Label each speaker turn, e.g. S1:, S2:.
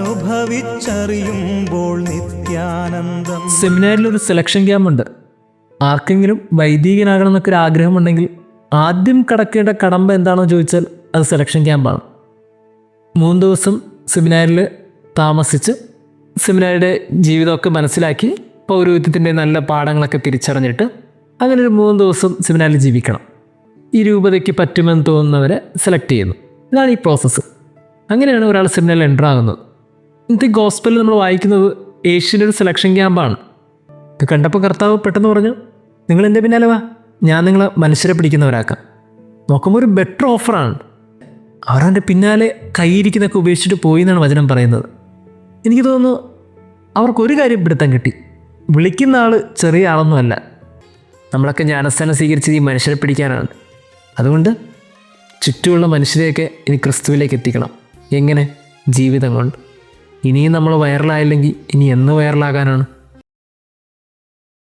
S1: അനുഭവിച്ചറിയുമ്പോൾ നിത്യാനന്ദം.
S2: സെമിനാരിൽ ഒരു സെലക്ഷൻ ക്യാമ്പുണ്ട് ആർക്കെങ്കിലും വൈദികനാകണം എന്നൊക്കെ ഒരു ആഗ്രഹമുണ്ടെങ്കിൽ ആദ്യം കടക്കേണ്ട കടമ്പ എന്താണെന്ന് ചോദിച്ചാൽ അത് സെലക്ഷൻ ക്യാമ്പാണ് മൂന്ന് ദിവസം സെമിനാരിൽ താമസിച്ച് സെമിനാരിയുടെ ജീവിതമൊക്കെ മനസ്സിലാക്കി പൗരോഹിത്യത്തിന്റെ നല്ല പാഠങ്ങളൊക്കെ തിരിച്ചറിഞ്ഞിട്ട് അങ്ങനെ ഒരു മൂന്ന് ദിവസം സെമിനാരിൽ ജീവിക്കണം. ഈ രൂപതയ്ക്ക് പറ്റുമെന്ന് തോന്നുന്നവരെ സെലക്ട് ചെയ്യുന്നു. ഇതാണ് ഈ പ്രോസസ്സ് അങ്ങനെയാണ് ഒരാൾ സെമിനാരിൽ എന്റർ ആകുന്നത്. ഇന്നത്തെ ഗോസ്പലിൽ നമ്മൾ വായിക്കുന്നത് ഏഷ്യന്റെ ഒരു സെലക്ഷൻ ക്യാമ്പാണ് ഇത് കണ്ടപ്പോൾ കർത്താവ് പെട്ടെന്ന് പറഞ്ഞു നിങ്ങൾ എന്റെ പിന്നാലെ വാ? ഞാൻ നിങ്ങളെ മനുഷ്യരെ പിടിക്കുന്നവരാക്കാം. നോക്കുമ്പോൾ ഒരു ബെറ്റർ ഓഫറാണ് അവരവന്റെ പിന്നാലെ കൈയിരിക്കുന്നൊക്കെ ഉപേക്ഷിച്ചിട്ട് പോയി എന്നാണ് വചനം പറയുന്നത്. എനിക്ക് തോന്നുന്നു അവർക്കൊരു കാര്യം പിടുത്തം കിട്ടി. വിളിക്കുന്ന ആൾ ചെറിയ ആളൊന്നുമല്ല നമ്മളൊക്കെ ജ്ഞാനസ്ഥാനം സ്വീകരിച്ചത് ഈ മനുഷ്യരെ പിടിക്കാനാണ്. അതുകൊണ്ട് ചുറ്റുമുള്ള മനുഷ്യരെയൊക്കെ ഇനി ക്രിസ്തുവിലേക്ക് എത്തിക്കണം. എങ്ങനെ? ജീവിതം കൊണ്ട്. ഇനിയും നമ്മൾ വൈറലായില്ലെങ്കിൽ ഇനി എന്ന് വൈറലാകാനാണ്